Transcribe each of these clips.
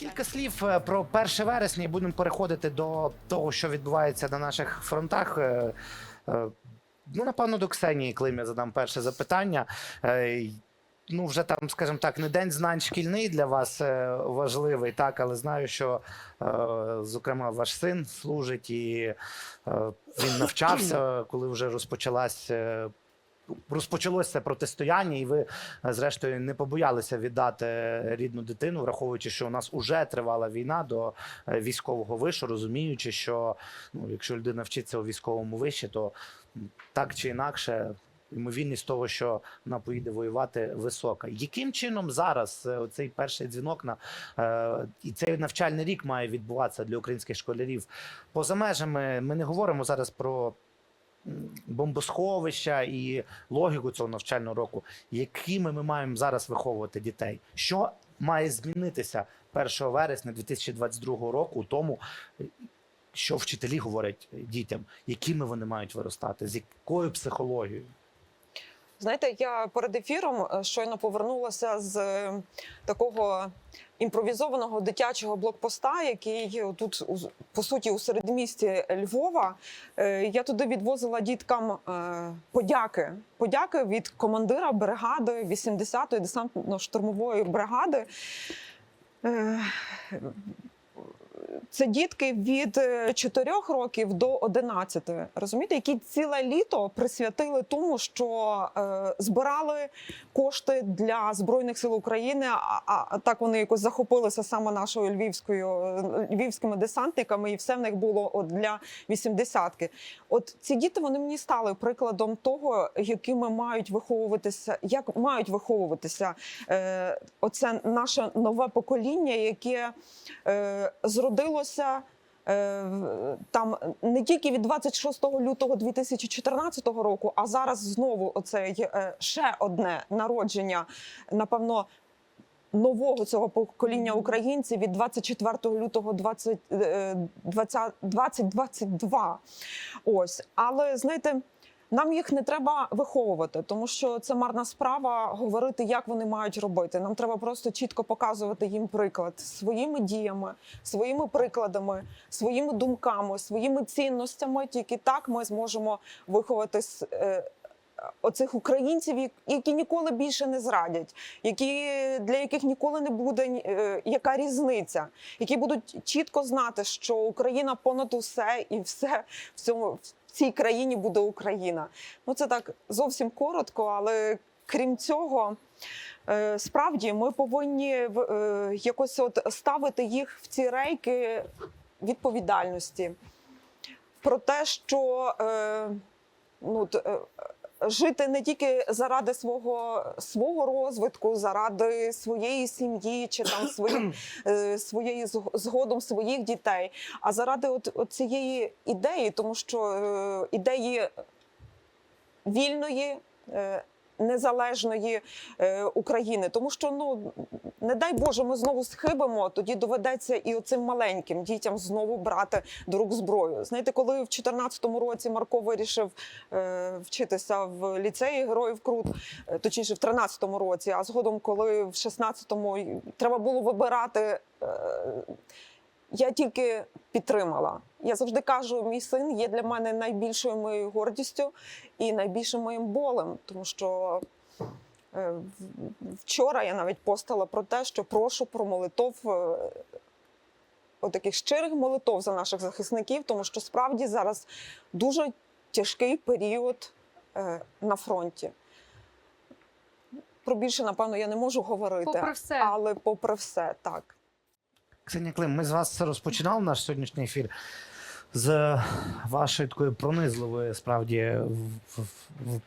Кілька слів е, про 1 вересня і будемо переходити до того, що відбувається на наших фронтах. Е, е, Ну, напевно, до Ксенії Клим я задам перше запитання. Ну, вже там, скажімо так, не день знань шкільний для вас важливий, так, але знаю, що, зокрема, ваш син служить і він навчався, коли вже розпочалась. Розпочалося протистояння, і ви, е, зрештою, не побоялися віддати рідну дитину, враховуючи, що у нас уже тривала війна до е, військового вишу, розуміючи, що ну, якщо людина вчиться у військовому виші, то так чи інакше. Ймовірність того, що вона поїде воювати, висока. Яким чином зараз е, цей перший дзвінок на е, і цей навчальний рік має відбуватися для українських школярів поза межами? Ми не говоримо зараз про бомбосховища і логіку цього навчального року. Якими ми маємо зараз виховувати дітей? Що має змінитися 1 вересня 2022 року у тому, що вчителі говорять дітям, якими вони мають виростати, з якою психологією? Знаєте, я перед ефіром е, щойно повернулася з е, такого імпровізованого дитячого блокпоста, який тут по суті у середмісті Львова. Е, Я туди відвозила діткам подяки. Подяки від командира бригади 80-ї десантно-штурмової бригади. Е, Це дітки від 4 років до 11, розумієте, які ціле літо присвятили тому, що е, збирали кошти для збройних сил України. А, а, так вони якось захопилися саме нашою львівською е, львівськими десантниками, і все в них було от для 80-ки. От ці діти вони мені стали прикладом того, якими мають виховуватися, як мають виховуватися е, оце наше нове покоління, яке е, зродилося. Е, в- Там не тільки від 26 лютого 2014 року, а зараз знову оце є, ще одне народження, напевно, нового цього покоління українців від 24 лютого 20, е, 20, 2022. Ось, але знаєте. Нам їх не треба виховувати, тому що це марна справа говорити, як вони мають робити. Нам треба просто чітко показувати їм приклад своїми діями, своїми прикладами, своїми думками, своїми цінностями. Тільки так ми зможемо виховати е, оцих українців, які ніколи більше не зрадять, які для яких ніколи не буде е, яка різниця, які будуть чітко знати, що Україна понад усе і все в цьому в цій країні буде Україна. Ну це так зовсім коротко, але крім цього. е, Справді ми повинні е, якось от ставити їх в ці рейки відповідальності про те, що е, ну, жити не тільки заради свого, свого розвитку, заради своєї сім'ї чи там свої, е, своєї згодом своїх дітей, а заради от, от цієї ідеї, тому що е, ідеї вільної. е, Незалежної е, України, тому що ну не дай Боже, ми знову схибимо. Тоді доведеться і оцим маленьким дітям знову брати до рук зброю. Знаєте, коли в 2014 році Марко вирішив е, вчитися в ліцеї Героїв Крут, е, точніше в 2013 році, а згодом, коли в 16-му треба було вибирати. Е, я тільки підтримала. Я завжди кажу, мій син є для мене найбільшою моєю гордістю і найбільшим моїм болем, тому що е, вчора я навіть постала про те, що прошу про молитов. е, Отаких щирих молитов за наших захисників, тому що справді зараз дуже тяжкий період е, на фронті. Про більше, напевно, я не можу говорити, Попри все. але попри все, так. Ксенія Клим, ми з вас розпочинали наш сьогоднішній ефір з вашої такої пронизливої справді в- в-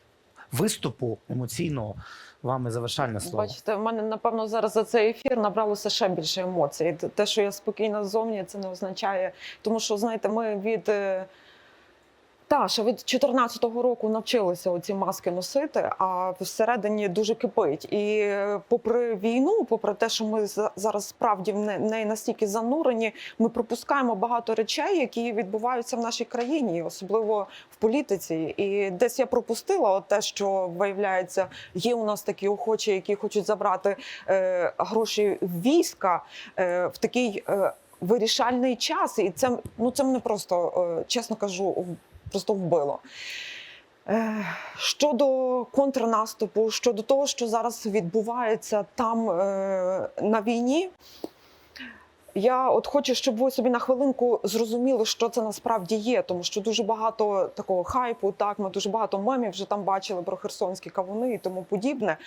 виступу емоційного. Вами завершальне слово. Бачите, в мене напевно зараз за цей ефір набралося ще більше емоцій. Те, що я спокійна ззовні, це не означає, тому що знаєте, ми від е, Та ще від 14-го року навчилися оці маски носити, а всередині дуже кипить. І е, попри війну, попри те, що ми за- зараз справді в неї настільки занурені, ми пропускаємо багато речей, які відбуваються в нашій країні, особливо в політиці. І десь я пропустила от те, що виявляється, є у нас такі охочі, які хочуть забрати е, гроші війська е, в такий. Е, Вирішальний час, і це ну це мене просто е, чесно кажу, просто вбило. Е, Щодо контрнаступу, щодо того, що зараз відбувається там е, на війні, я от хочу, щоб ви собі на хвилинку зрозуміли, що це насправді є, тому що дуже багато такого хайпу, так ми дуже багато мемів вже там бачили про херсонські кавуни і тому подібне.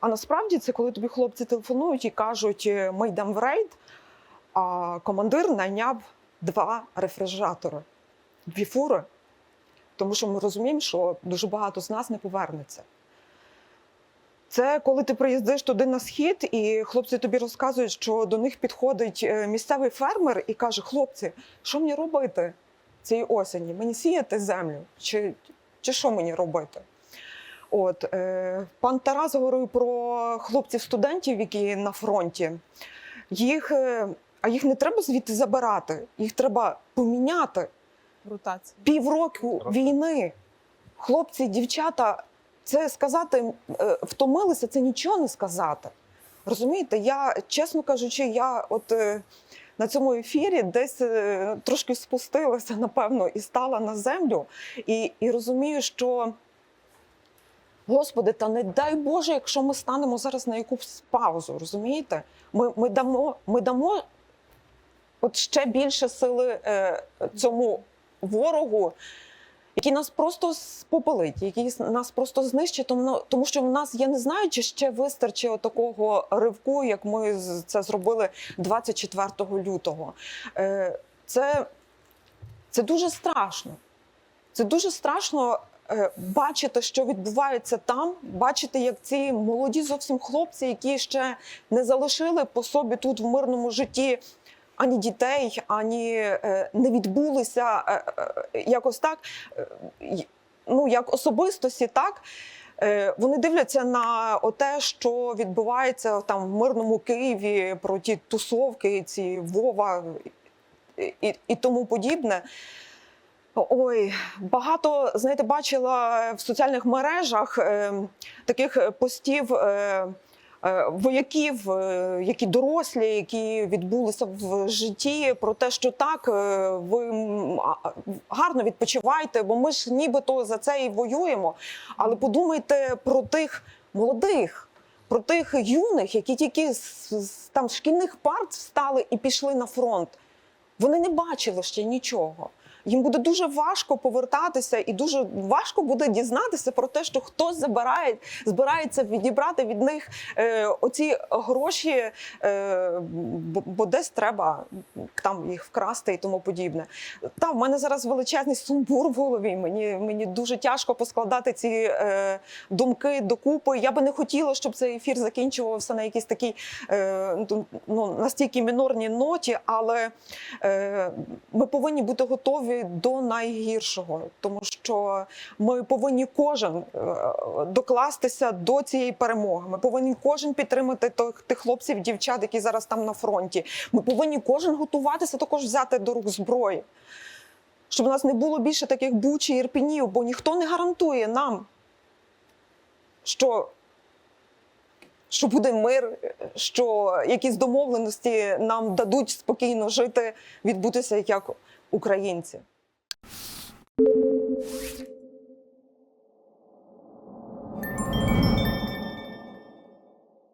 А насправді це коли тобі хлопці телефонують і кажуть, «Е, ми йдемо в рейд, а командир найняв два рефрижератори, дві фури, тому що ми розуміємо, що дуже багато з нас не повернеться. Це коли ти приїздиш туди на схід, і хлопці тобі розказують, що до них підходить е, місцевий фермер і каже: хлопці, що мені робити цієї осені? Мені сіяти землю? Чи, чи що мені робити? От е, пан Тарас говорив про хлопців-студентів, які на фронті. Їх, е, а їх не треба звідти забирати, їх треба поміняти Ротація. півроку війни. Хлопці, дівчата, це сказати е, втомилися, це нічого не сказати. Розумієте, я, чесно кажучи, я от е, на цьому ефірі десь е, трошки спустилася, напевно, і стала на землю, і, і розумію, що. Господи, та не дай Боже, якщо ми станемо зараз на якусь паузу, розумієте? Ми, ми, дамо, ми дамо от ще більше сили е, цьому ворогу, який нас просто спопелить, який нас просто знищить, тому, тому що в нас, я не знаю, чи ще вистачить такого ривку, як ми це зробили 24 лютого. Е, Це, це дуже страшно. Це дуже страшно е, бачити, що відбувається там, бачити, як ці молоді зовсім хлопці, які ще не залишили по собі тут в мирному житті ані дітей, ані е, не відбулися е, е, якось так, ну як особистості, так. Вони дивляться на те, що відбувається там в мирному Києві, про ті тусовки, ці Вова і, і, тому подібне. Ой, багато знаєте, бачила в соціальних мережах е, таких постів. Е, Вояків, е, які дорослі, які відбулися в житті, про те, що так, е, ви гарно відпочивайте, бо ми ж нібито за це і воюємо. Але подумайте про тих молодих, про тих юних, які тільки з там шкільних парт встали і пішли на фронт. Вони не бачили ще нічого. Їм буде дуже важко повертатися, і дуже важко буде дізнатися про те, що хтось забирає, збирається відібрати від них е, оці гроші, е, бо, десь треба там їх вкрасти і тому подібне. Та в мене зараз величезний сумбур в голові. Мені, мені дуже тяжко поскладати ці е, думки докупи. Я би не хотіла, щоб цей ефір закінчувався на якійсь такій е, ну, настільки мінорній ноті, але е, ми повинні бути готові до найгіршого, тому що ми повинні кожен е, докластися до цієї перемоги. Ми повинні кожен підтримати тих, хлопців, дівчат, які зараз там на фронті. Ми повинні кожен готуватися також взяти до рук зброї. Щоб у нас не було більше таких буч і ірпінів, бо ніхто не гарантує нам, що що буде мир, що якісь домовленості нам дадуть спокійно жити, відбутися як українці.